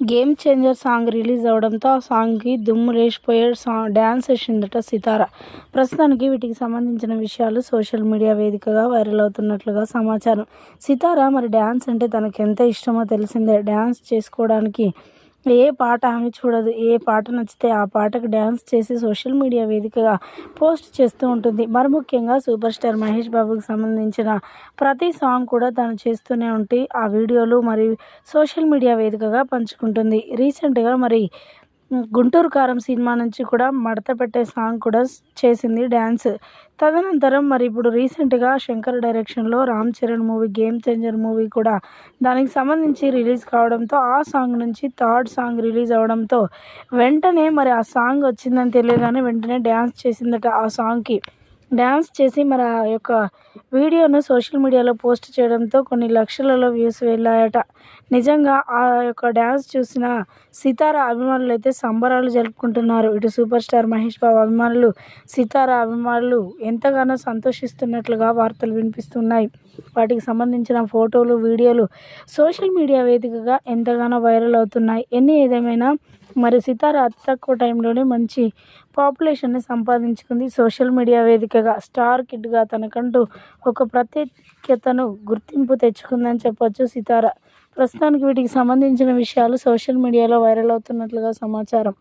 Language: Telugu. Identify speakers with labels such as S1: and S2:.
S1: గేమ్ చేంజర్ సాంగ్ రిలీజ్ అవడంతో ఆ సాంగ్కి దుమ్ము లేచిపోయే సా డ్యాన్స్ వేసిందట సితార. ప్రస్తుతానికి వీటికి సంబంధించిన విషయాలు సోషల్ మీడియా వేదికగా వైరల్ అవుతున్నట్లుగా సమాచారం. సితార మరి డ్యాన్స్ అంటే తనకు ఎంత ఇష్టమో తెలిసిందే. డ్యాన్స్ చేసుకోవడానికి ఏ పాట అని చూడదు ఏ పాట నచ్చితే ఆ పాటకు డ్యాన్స్ చేసి సోషల్ మీడియా వేదికగా పోస్ట్ చేస్తూ ఉంటుంది. మరి ముఖ్యంగా సూపర్ స్టార్ మహేష్ బాబుకి సంబంధించిన ప్రతి సాంగ్ కూడా తను చేస్తూనే ఉంటే ఆ వీడియోలు మరియు సోషల్ మీడియా వేదికగా పంచుకుంటుంది. రీసెంట్గా మరి గుంటూరు కారం సినిమా నుంచి కూడా మడత పెట్టే సాంగ్ కూడా చేసింది డ్యాన్స్ తదనంతరం మరి ఇప్పుడు రీసెంట్గా శంకర్ డైరెక్షన్లో Ram Charan movie game changer movie కూడా దానికి సంబంధించి రిలీజ్ కావడంతో ఆ సాంగ్ నుంచి థర్డ్ సాంగ్ రిలీజ్ అవడంతో వెంటనే మరి ఆ సాంగ్ వచ్చిందని తెలియగానే వెంటనే డ్యాన్స్ చేసిందట ఆ సాంగ్కి. డ్యాన్స్ చేసి మరి ఆ యొక్క వీడియోను సోషల్ మీడియాలో పోస్ట్ చేయడంతో కొన్ని లక్షలలో వ్యూస్ వెళ్ళాయట. నిజంగా ఆ యొక్క డ్యాన్స్ చూసిన సితార అభిమానులు అయితే సంబరాలు జరుపుకుంటున్నారు. ఇటు సూపర్ స్టార్ మహేష్ బాబు అభిమానులు సితార అభిమానులు ఎంతగానో సంతోషిస్తున్నట్లుగా వార్తలు వినిపిస్తున్నాయి. వాటికి సంబంధించిన ఫోటోలు వీడియోలు సోషల్ మీడియా వేదికగా ఎంతగానో వైరల్ అవుతున్నాయి. ఎన్ని ఏదేమైనా మరి సితార అతి తక్కువ టైంలోనే మంచి పాపులేషన్ని సంపాదించుకుంది. సోషల్ మీడియా వేదికగా స్టార్ కిడ్గా తనకంటూ ఒక ప్రత్యేకతను గుర్తింపు తెచ్చుకుందని చెప్పొచ్చు సితార. ప్రస్తుతానికి వీటికి సంబంధించిన విషయాలు సోషల్ మీడియాలో వైరల్ అవుతున్నట్లుగా సమాచారం.